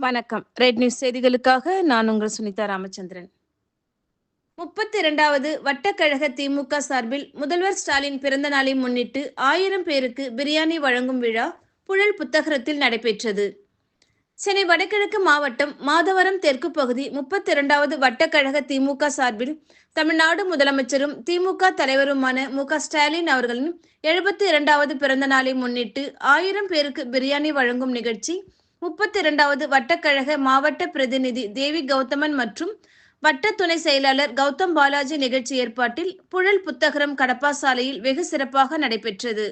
வணக்கம். Red news செய்திகளுக்காக நான் உங்கள் சுனிதா ராமச்சந்திரன். முப்பத்தி இரண்டாவது வட்டக்கழக திமுக சார்பில் முதல்வர் ஸ்டாலின் பிறந்த நாளை முன்னிட்டு ஆயிரம் பேருக்கு பிரியாணி வழங்கும் விழா புழல் புத்தகரத்தில் நடைபெற்றது. சென்னை வடகிழக்கு மாவட்டம் மாதவரம் தெற்கு பகுதி முப்பத்தி இரண்டாவது வட்டக்கழக திமுக சார்பில் தமிழ்நாடு முதலமைச்சரும் திமுக தலைவருமான மு க ஸ்டாலின் அவர்களின் எழுபத்தி இரண்டாவது பிறந்த நாளை முன்னிட்டு ஆயிரம் பேருக்கு பிரியாணி வழங்கும் நிகழ்ச்சி முப்பத்தி இரண்டாவது வட்டக்கழக மாவட்ட பிரதிநிதி தேவி கௌதமன் மற்றும் வட்ட துணை செயலாளர் கௌதம் பாலாஜி நிகழ்ச்சி ஏற்பாட்டில் புழல் புத்தகரம் கடப்பா சாலையில் வெகு சிறப்பாக நடைபெற்றது.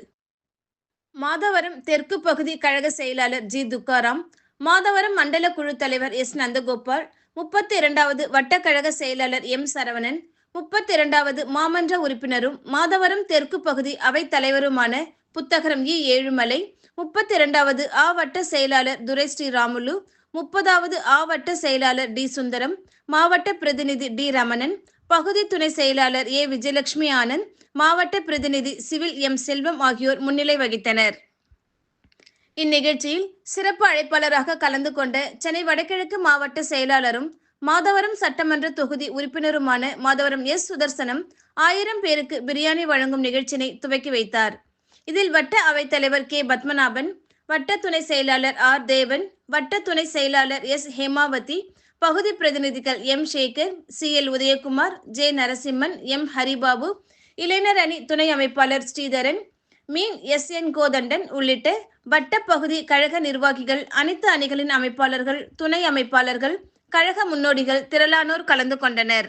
மாதவரம் தெற்கு பகுதி கழக செயலாளர் ஜி துக்காராம் மாதவரம் மண்டல குழு தலைவர் எஸ் நந்தகோபால் முப்பத்தி இரண்டாவது வட்டக்கழக செயலாளர் எம் சரவணன் முப்பத்தி இரண்டாவது மாமன்ற உறுப்பினரும் மாதவரம் தெற்கு பகுதி அவைத் தலைவருமான புத்தகரம் இ ஏழுமலை முப்பத்தி இரண்டாவது ஆவட்ட செயலாளர் துரை ஸ்ரீராமுலு முப்பதாவது ஆவட்ட செயலாளர் டி சுந்தரம் மாவட்ட பிரதிநிதி டி ரமணன் பகுதி துணை செயலாளர் ஏ விஜயலட்சுமி ஆனந்த் மாவட்ட பிரதிநிதி சிவில் எம் செல்வம் ஆகியோர் முன்னிலை வகித்தனர். இந்நிகழ்ச்சியில் சிறப்பு அழைப்பாளராக கலந்து கொண்ட சென்னை வடகிழக்கு மாவட்ட செயலாளரும் மாதவரம் சட்டமன்ற தொகுதி உறுப்பினருமான மாதவரம் எஸ் சுதர்சனம் ஆயிரம் பேருக்கு பிரியாணி வழங்கும் நிகழ்ச்சியினை துவக்கி வைத்தார். இதில் வட்ட அவைத்தலைவர் கே. பத்மநாபன் வட்ட துணை செயலாளர் ஆர். தேவன் வட்ட துணை செயலாளர் எஸ். ஹேமாவதி பகுதி பிரதிநிதிகள் M. Sekar C. L. Udayakumar J. Narasimhan M. Haribabu இளைஞர் அணி துணை அமைப்பாளர் ஸ்ரீதரன் மீன் எஸ். என். கோதண்டன் உள்ளிட்ட வட்ட பகுதி கழக நிர்வாகிகள் அனைத்து அணிகளின் அமைப்பாளர்கள் துணை அமைப்பாளர்கள் கழக முன்னோடிகள் திரளானோர் கலந்து கொண்டனர்.